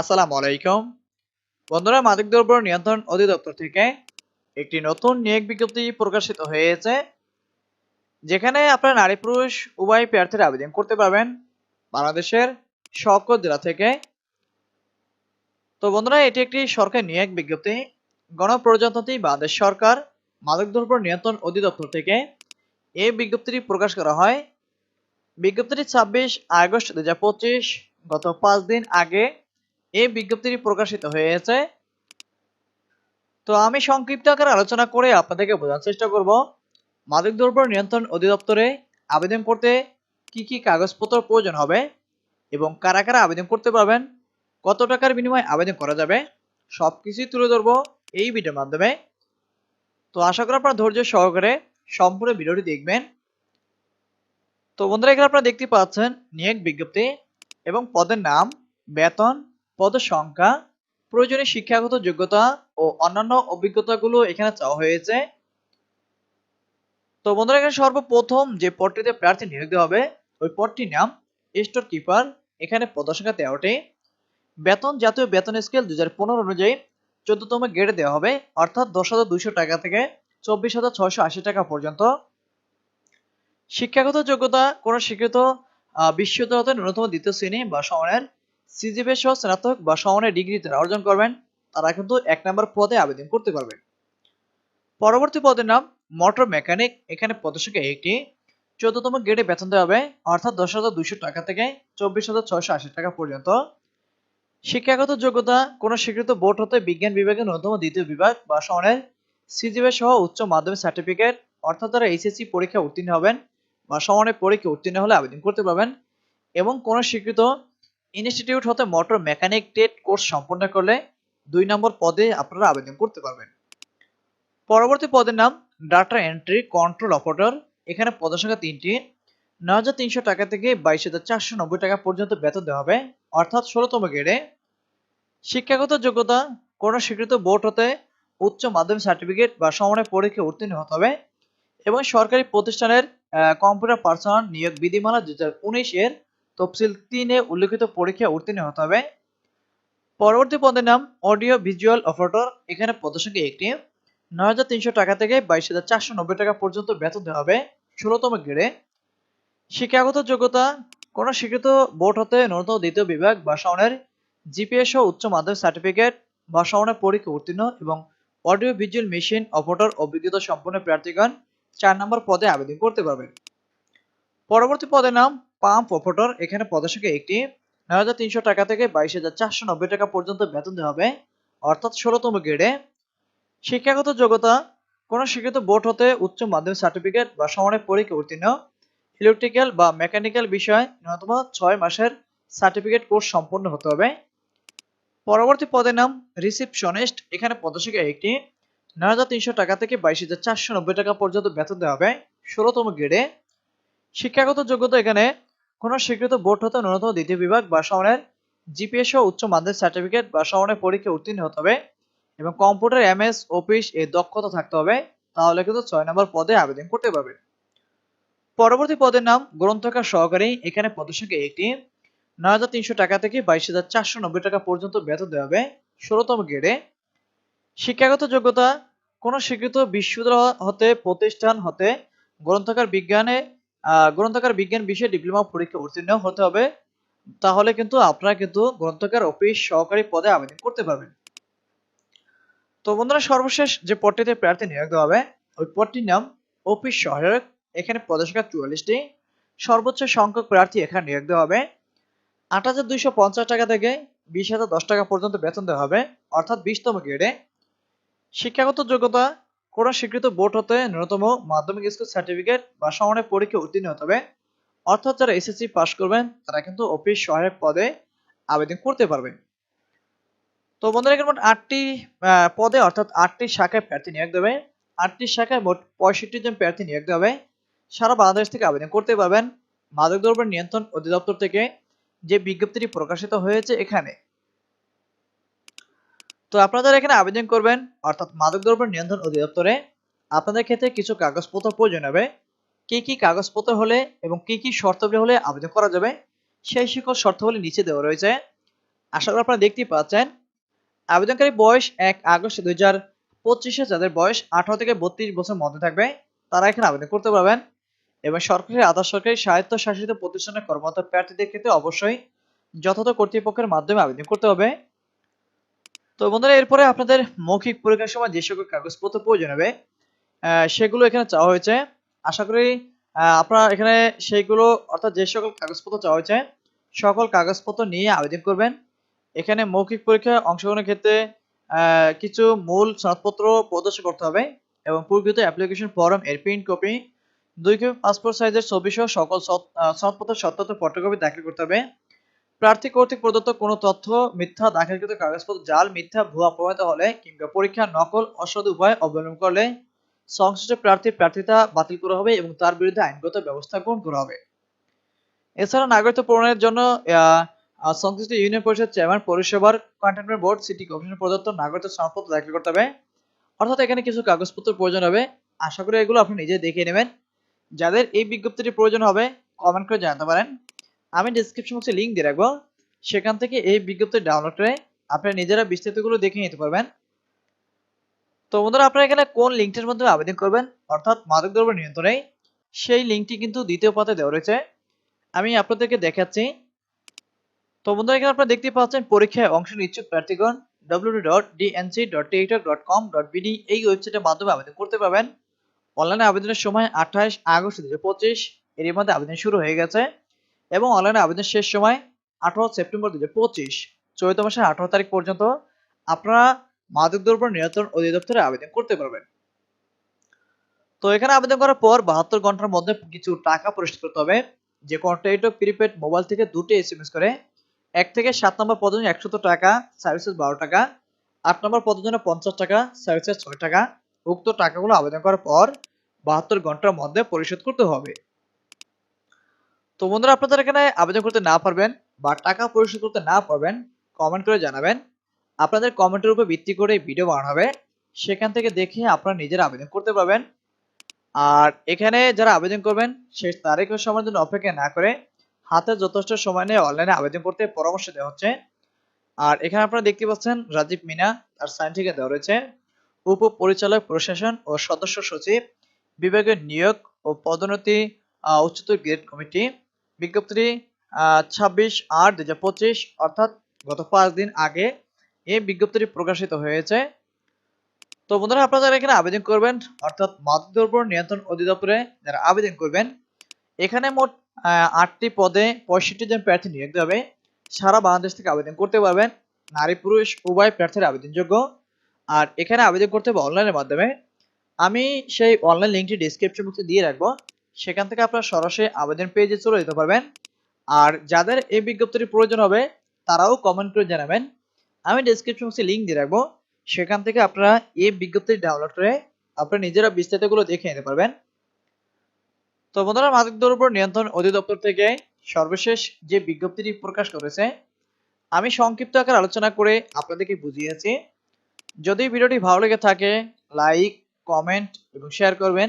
আসসালামু আলাইকুম। বন্ধুরা মাদকদ্রব্য নিয়ন্ত্রণ অধিদপ্তর থেকে একটি নতুন নিয়োগ বিজ্ঞপ্তি প্রকাশিত হয়েছে, যেখানে আপনারা নারী পুরুষ, উভয় প্রার্থীরা আবেদন করতে পারবেন বাংলাদেশের সকল জেলা থেকে। তো বন্ধুরা, এটি একটি সরকার নিয়োগ বিজ্ঞপ্তি। গণপ্রজাতন্ত্রী বাংলাদেশ সরকার মাদকদ্রব্য নিয়ন্ত্রণ অধিদপ্তর থেকে এই বিজ্ঞপ্তিটি প্রকাশ করা হয়। বিজ্ঞপ্তিটি ছাব্বিশ আগস্ট দুহাজার পঁচিশ, গত পাঁচ দিন আগে এই বিজ্ঞপ্তিটি প্রকাশিত হয়েছে। তো আমি সংক্ষিপ্ত আকারে আলোচনা করে আপনাদেরকে বোঝার চেষ্টা করব। মাদকদ্রব্য নিয়ন্ত্রণ অধিদপ্তরে আবেদন করতে কি কি কাগজপত্র প্রয়োজন হবে এবং কারা কারা আবেদন করতে পারবেন, কত টাকার বিনিময়ে আবেদন করা যাবে, সবকিছুই তুলে ধরবো এই ভিডিওর মাধ্যমে। তো আশা করি আপনারা ধৈর্য সহকারে সম্পূর্ণ ভিডিওটি দেখবেন। তো বন্ধুরা, এখানে আপনারা দেখতে পাচ্ছেন নিয়োগ বিজ্ঞপ্তি এবং পদের নাম, বেতন পদের সংখ্যা প্রয়োজনীয় শিক্ষাগত যোগ্যতা ও অন্যান্য অভিজ্ঞতাগুলো এখানে চাওয়া হয়েছে। তো বন্ধুরা এখানে সর্বপ্রথম যে পদটিতে প্রার্থী নিয়োগ দেওয়া হবে ওই পদটির নাম স্টোর কিপার। এখানে পদসংখ্যা তেরোটি বেতন জাতীয় বেতন স্কেল দুই হাজার পনেরো অনুযায়ী চোদ্দতম গ্রেডে দেওয়া হবে অর্থাৎ দশ হাজার দুইশো টাকা থেকে চব্বিশ হাজার ছয়শো আশি টাকা পর্যন্ত। শিক্ষাগত যোগ্যতা কোন আহ, বিশ্ববিদ্যালয়তে ন্যূনতম দ্বিতীয় শ্রেণি বা সমানের সিজিপি সহ স্নাতক বা সমানের ডিগ্রি যারা অর্জন করবেন, তারা কিন্তু এক নম্বর পদে আবেদন করতে পারবেন পরবর্তী পদের নাম মোটর মেকানিক এখানে পদসংখ্যা একটি চোদ্দতম গ্রেডে বেতন দেওয়া হবে, অর্থাৎ দশ হাজার দুইশো টাকা থেকে চব্বিশ হাজার ছয়শো আশি টাকা পর্যন্ত। শিক্ষাগত যোগ্যতা, কোন স্বীকৃত বোর্ড হতে বিজ্ঞান বিভাগের ন্যূনতম দ্বিতীয় বিভাগ বা সমানের সিজিপি সহ উচ্চ মাধ্যমিক সার্টিফিকেট অর্থাৎ তারা এইচএসসি পরীক্ষা উত্তীর্ণ হবেন বা সমানের পরীক্ষা উত্তীর্ণ হলে আবেদন করতে পারবেন। এবং কোন স্বীকৃত ইনস্টিটিউট হতে মোটর মেকানিক টেট কোর্স সম্পন্ন করলে দুই নম্বর পদে আপনারা আবেদন করতে পারবেন। পরবর্তী পদের নাম ডাটা এন্ট্রি কন্ট্রোল অপারেটর এখানে পদসংখ্যা তিনটি। নয় হাজার তিনশো টাকা থেকে বাইশ হাজার চারশো নব্বই টাকা পর্যন্ত বেতন দেওয়া হবে, অর্থাৎ ষোলোতম গ্রেডে শিক্ষাগত যোগ্যতা, কোন স্বীকৃত বোর্ড হতে উচ্চ মাধ্যমিক সার্টিফিকেট বা সমানের পরীক্ষা উত্তীর্ণ হতে হবে এবং সরকারি প্রতিষ্ঠানের কম্পিউটার পার্সোনাল নিয়োগ বিধিমালা দু হাজার উনিশ এর তফসিল তিনে উল্লেখিত পরীক্ষা উত্তীর্ণ হতে হবে। পরবর্তী পদের নাম অডিও ভিজুয়াল অপারেটর এখানে পদসংখ্যা একটি নয় হাজার তিনশো টাকা থেকে বাইশ হাজার টাকা পর্যন্ত বেতন দেওয়া হবে ষোলোতম গ্রেডে শিক্ষাগত যোগ্যতা, কোন স্বীকৃত বোর্ড হতে ন্যূনতম দ্বিতীয় বিভাগ বা সমানের জিপিএস সহ উচ্চ মাধ্যমিক সার্টিফিকেট বা সমানের পরীক্ষা উত্তীর্ণ এবং অডিও ভিজুয়াল মেশিন অপারেটর অভিজ্ঞতা সম্পন্ন প্রার্থীগণ চার নম্বর পদে আবেদন করতে পারবেন। পরবর্তী পদের নাম পাম্প অপারেটর এখানে পদসংখ্যা একটি নয় হাজার তিনশো টাকা থেকে বাইশ হাজার চারশো নব্বই টাকা পর্যন্ত বেতন দেওয়া হবে। অর্থাৎ ষোলোতম গ্রেডে শিক্ষাগত যোগ্যতা, কোন শিক্ষিত বোর্ড হতে উচ্চ মাধ্যমিক সার্টিফিকেট বা সমানের পরীক্ষা উত্তীর্ণ ইলেকট্রিক্যাল বা মেকানিক্যাল বিষয় ন্যূনতম ছয় মাসের সার্টিফিকেট কোর্স সম্পন্ন হতে হবে। পরবর্তী পদের নাম রিসিপশনিস্ট এখানে পদসংখ্যা একটি নয় হাজার তিনশো টাকা থেকে বাইশ হাজার চারশো নব্বই টাকা পর্যন্ত বেতন দেওয়া হবে। ষোলোতম গ্রেডে শিক্ষাগত যোগ্যতা এখানে কোন স্বীকৃত বোর্ড হতে ন্যূনতম দ্বিতীয় বিভাগ বা সমানের জিপিএস সহ উচ্চ মাধ্যমিক সার্টিফিকেট বা সমানের পরীক্ষা উত্তীর্ণ হতে হবে এবং কম্পিউটার, এমএস, অফিস এর দক্ষতা থাকতে হবে, তাহলে কিন্তু ছয় নম্বর পদে আবেদন করতে পারবে। পরবর্তী পদের নাম গ্রন্থকার সহকারী। এখানে পদসংখ্যা একটি নয় হাজার তিনশো টাকা থেকে বাইশ হাজার চারশো নব্বই টাকা পর্যন্ত বেতন দেওয়া হবে ষোলোতম গ্রেডে শিক্ষাগত যোগ্যতা কোন স্বীকৃত বিশ্ববিদ্যালয় হতে, প্রতিষ্ঠান হতে, গ্রন্থকার বিজ্ঞানে গ্রন্থকার বিজ্ঞান বিষয়ে ডিপ্লোমা পরীক্ষা উত্তীর্ণ হতে হবে। তাহলে কিন্তু আপনারা কিন্তু গ্রন্থকার অফিস সহকারী পদে আবেদন করতে পারবেন। তো বন্ধুরা, সর্বশেষ যে পদটিতে প্রার্থী নিয়োগ দেওয়া হবে, ওই পদটির নাম অফিস সহায়ক। এখানে পদসংখ্যা চুয়াল্লিশটি। সর্বোচ্চ সংখ্যক প্রার্থী এখানে নিয়োগ দেওয়া হবে। আট হাজার দুইশো পঞ্চাশ টাকা থেকে বিশ হাজার দশ টাকা পর্যন্ত বেতন দেওয়া হবে, অর্থাৎ বিশতম গ্রেডে শিক্ষাগত যোগ্যতা কোন স্বীকৃত বোর্ড হতে ন্যূনতম মাধ্যমিক স্কুল সার্টিফিকেট বা সমানের পরীক্ষা উত্তীর্ণ হতে হবে। অর্থাৎ যারা এসএসসি পাস করবেন, তারা কিন্তু অফিস সহায়ক পদে আবেদন করতে পারবে। তো বন্ধুরা, এখানে মোট আটটি পদে, অর্থাৎ আটটি শাখায় প্রার্থী নিয়োগ দেবে। আটটি শাখায় মোট পঁয়ষট্টি জন প্রার্থী নিয়োগ হবে সারা বাংলাদেশ থেকে আবেদন করতে পারবেন। মাদকদ্রব্য নিয়ন্ত্রণ অধিদপ্তর থেকে যে বিজ্ঞপ্তিটি প্রকাশিত হয়েছে এখানে। তো আপনারা এখানে আবেদন করবেন, অর্থাৎ মাদকদ্রব্য নিয়ন্ত্রণ অধিদপ্তরে। আপনাদের ক্ষেত্রে কিছু কাগজপত্র প্রয়োজন হবে। কি কি কাগজপত্র হলে এবং কি কি শর্তাবলী হলে আবেদন করা যাবে, সেই সকল শর্তাবলী নিচে দেওয়া রয়েছে। আশা করি আপনারা দেখতেই পাচ্ছেন, আবেদনকারী বয়স এক আগস্ট দুই হাজার পঁচিশে, যাদের বয়স আঠারো থেকে বত্রিশ বছর মধ্যে থাকবে, তারা এখানে আবেদন করতে পারবেন। এবং সরকারি আধা সরকারি স্বায়ত্তশাসিত প্রতিষ্ঠানের কর্মরত প্রার্থীদের ক্ষেত্রে অবশ্যই যথাযথ কর্তৃপক্ষের মাধ্যমে আবেদন করতে হবে। তো বন্ধুরা, এরপরে আপনাদের মৌখিক পরীক্ষার সময় যে সকল কাগজপত্র প্রয়োজন হবে সেগুলো এখানে চাওয়া হয়েছে। আশা করি আপনারা এখানে সেইগুলো অর্থাৎ যে সকল কাগজপত্র চাওয়া হয়েছে, সকল কাগজপত্র নিয়ে আবেদন করবেন। এখানে মৌখিক পরীক্ষায় অংশগ্রহণের ক্ষেত্রে কিছু মূল সনদপত্র প্রদর্শন করতে হবে এবং পূর্বিত অ্যাপ্লিকেশন ফর্ম, এর প্রিন্ট কপি, দুই কপি পাসপোর্ট সাইজের ছবি সহ সকল সনদপত্রের সত্যায়িত ফটোকপি দাখিল করতে হবে। প্রার্থী কর্তৃক প্রদত্ত কোনো তথ্য, মিথ্যা, দাখিলকৃত কাগজপত্র, জাল, মিথ্যা, ভুয়া প্রমাণিত হলে কিংবা পরীক্ষা, নকল, অসৎ উপায় অবলম্বন করলে সংশ্লিষ্ট প্রার্থীর প্রার্থিতা বাতিল করা হবে এবং তার বিরুদ্ধে আইনগত ব্যবস্থা গ্রহণ করা হবে। এছাড়া নাগরিকত্ব প্রমাণের জন্য সংশ্লিষ্ট ইউনিয়ন পরিষদ চেয়ারম্যান পরিষেবার কন্টেনমেন্ট বোর্ড, সিটি কমিশনের প্রদত্ত নাগরিকত্ব সনদপত্র দাখিল করতে হবে। অর্থাৎ এখানে কিছু কাগজপত্র প্রয়োজন হবে। আশা করি এগুলো আপনি নিজে দেখে নেবেন। যাদের এই বিজ্ঞপ্তিটি প্রয়োজন হবে কমেন্ট করে জানাতে পারেন। আমি ডিসক্রিপশন বক্সে লিংক দিয়ে রাখব। সেখান থেকে এই বিজ্ঞপ্তি ডাউনলোড করে আপনারা নিজেরা বিস্তারিতগুলো দেখে নিতে পারবেন। তো বন্ধুরা, আপনারা এখানে কোন লিঙ্কটির মাধ্যমে আবেদন করবেন? অর্থাৎ মাদক দ্রব্য নিয়ন্ত্রণে। সেই লিঙ্কটি কিন্তু দ্বিতীয় পাতে দেওয়া রয়েছে। আমি আপনাদেরকে দেখাচ্ছি। তো বন্ধুরা, এখানে আপনারা দেখতে পাচ্ছেন পরীক্ষায় অংশ ইচ্ছুক প্রার্থীগণ। www.dnc.tiktok.com.bd এই ওয়েবসাইটের মাধ্যমে আবেদন করতে পারবেন। অনলাইনে আবেদনের সময় আঠাশ আগস্ট দুই পঁচিশ এর মধ্যে আবেদন শুরু হয়ে গেছে। এবং অনলাইনে আবেদন শেষ সময় আঠারো সেপ্টেম্বর দুই পঁচিশ, চৈত মাসের আঠারো তারিখ পর্যন্ত আপনারা মাদকদ্রব্য নিয়ন্ত্রণ অধিদপ্তরে আবেদন করতে পারবেন। তো এখানে আবেদন করার পর বাহাত্তর ঘণ্টার মধ্যে কিছু টাকা পরিশোধ করতে হবে। যে কন্ট্রাক্টর প্রিপেড মোবাইল থেকে দুটো এস করে, এক থেকে সাত নম্বর পদের জন্য একশত টাকা সার্ভিসেস বারো টাকা, আট নম্বর পদের জন্য পঞ্চাশ টাকা সার্ভিসেস ছয় টাকা। উক্ত টাকাগুলো আবেদন করার পর বাহাত্তর ঘণ্টার মধ্যে পরিশোধ করতে হবে। তো বন্ধুরা, আপনাদের এখানে আবেদন করতে না পারবেন বা টাকা পরিশোধ করতে না পারবেন কমেন্ট করে জানাবেন। আপনাদের কমেন্টের উপর ভিত্তি করে ভিডিও বানানো হবে। সেখান থেকে দেখে আপনারা নিজেরা আবেদন করতে পারবেন। আর এখানে যারা আবেদন করবেন, শেষ তারিখ ও সময়ের জন্য অপেক্ষা না করে হাতে যথেষ্ট সময় নিয়ে অনলাইনে আবেদন করতে পরামর্শ দেওয়া হচ্ছে। আর এখানে আপনারা দেখতে পাচ্ছেন রাজীব মিনা, তার সাইন থেকে দেওয়া রয়েছে। উপ পরিচালক প্রশাসন ও সদস্য সচিব, বিভাগের নিয়োগ ও পদোন্নতি উচ্চতর গ্রেড কমিটি বিজ্ঞপ্তিটি ছাব্বিশ আট দুই হাজার পঁচিশ, অর্থাৎ গত পাঁচ দিন আগে এই বিজ্ঞপ্তিটি প্রকাশিত হয়েছে। তো বন্ধুরা, আপনারা এখানে আবেদন করবেন, অর্থাৎ মাদকদ্রব্য নিয়ন্ত্রণ অধিদপ্তরে যারা আবেদন করবেন, এখানে মোট আটটি পদে পঁয়ষট্টি জন প্রার্থী নিয়োগ হবে। সারা বাংলাদেশ থেকে আবেদন করতে পারবেন। নারী, পুরুষ, উভয় প্রার্থীর আবেদনযোগ্য। আর এখানে আবেদন করতে হবে অনলাইনের মাধ্যমে। আমি সেই অনলাইন লিঙ্কটি ডিসক্রিপশন বক্সে দিয়ে রাখব। সেখান থেকে আপনারা সরাসরি আবেদন পেজে চলে যেতে পারবেন। আর যাদের এই বিজ্ঞপ্তিটি প্রয়োজন হবে, তারাও কমেন্ট করে জানাবেন। আমি ডিসক্রিপশন বক্সে লিঙ্ক দিয়ে রাখব। সেখান থেকে আপনারা এই বিজ্ঞপ্তি ডাউনলোড করে আপনারা নিজেরা বিস্তারিতগুলো দেখে নিতে পারবেন। তো বন্ধুরা, মাদক দ্রব্য নিয়ন্ত্রণ অধিদপ্তর থেকে সর্বশেষ যে বিজ্ঞপ্তিটি প্রকাশ করেছে, আমি সংক্ষিপ্ত আকার আলোচনা করে আপনাদেরকে বুঝিয়েছি। যদি ভিডিওটি ভালো লেগে থাকে লাইক কমেন্ট এবং শেয়ার করবেন।